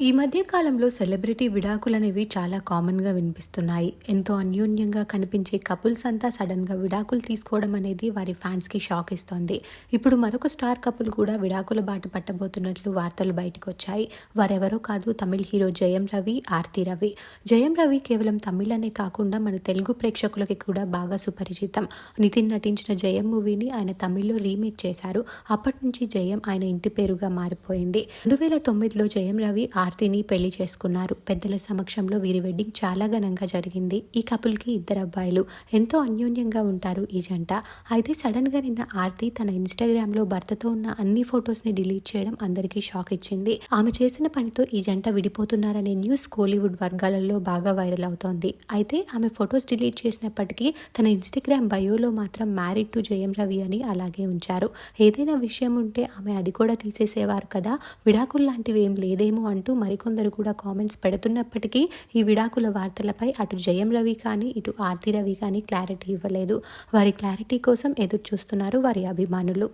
ఈ మధ్య కాలంలో సెలబ్రిటీ విడాకులు అనేవి చాలా కామన్గా వినిపిస్తున్నాయి. ఎంతో అన్యోన్యంగా కనిపించే కపుల్స్ అంతా సడన్గా విడాకులు తీసుకోవడం అనేది వారి ఫ్యాన్స్కి షాక్ ఇస్తోంది. ఇప్పుడు మరొక స్టార్ కపుల్ కూడా విడాకుల బాట పట్టబోతున్నట్లు వార్తలు బయటకు వచ్చాయి వారెవరో కాదు తమిళ హీరో జయం రవి ఆర్తి రవి. జయం రవి కేవలం తమిళ్ అనే కాకుండా మన తెలుగు ప్రేక్షకులకి కూడా బాగా సుపరిచితం. నితిన్ నటించిన జయం మూవీని ఆయన తమిళ్ళో రీమేక్ చేశారు. అప్పటి నుంచి జయం ఆయన ఇంటి పేరుగా మారిపోయింది. రెండు వేల తొమ్మిదిలో జయం రవి ఆర్తిని పెళ్ళి చేసుకున్నారు. పెద్దల సమక్షంలో వీరి వెడ్డింగ్ చాలా ఘనంగా జరిగింది. ఈ కపుల్కి ఇద్దరు అబ్బాయిలు ఎంతో అన్యోన్యంగా ఉంటారు ఈ జంట. అయితే సడన్గా నిన్న ఆర్తి తన ఇన్స్టాగ్రామ్లో భర్తతో ఉన్న అన్ని ఫొటోస్ని డిలీట్ చేయడం అందరికీ షాక్ ఇచ్చింది. ఆమె చేసిన పనితో ఈ జంట విడిపోతున్నారనే న్యూస్ కోలీవుడ్ వర్గాలలో బాగా వైరల్ అవుతోంది. అయితే ఆమె ఫొటోస్ డిలీట్ చేసినప్పటికీ తన ఇన్స్టాగ్రామ్ బయోలో మాత్రం మ్యారీడ్ టు జయం రవి అని అలాగే ఉంచారు. ఏదైనా విషయం ఉంటే ఆమె అది కూడా తీసేసేవారు కదా. విడాకులు లాంటివి ఏం లేదేమో అంటూ మరికొందరు కూడా కామెంట్స్ పెడుతున్నప్పటికీ ఈ విడాకుల వార్తలపై అటు జయం రవి కానీ ఇటు ఆర్తి రవి కానీ క్లారిటీ ఇవ్వలేదు. వారి క్లారిటీ కోసం ఎదురు చూస్తున్నారు వారి అభిమానులు.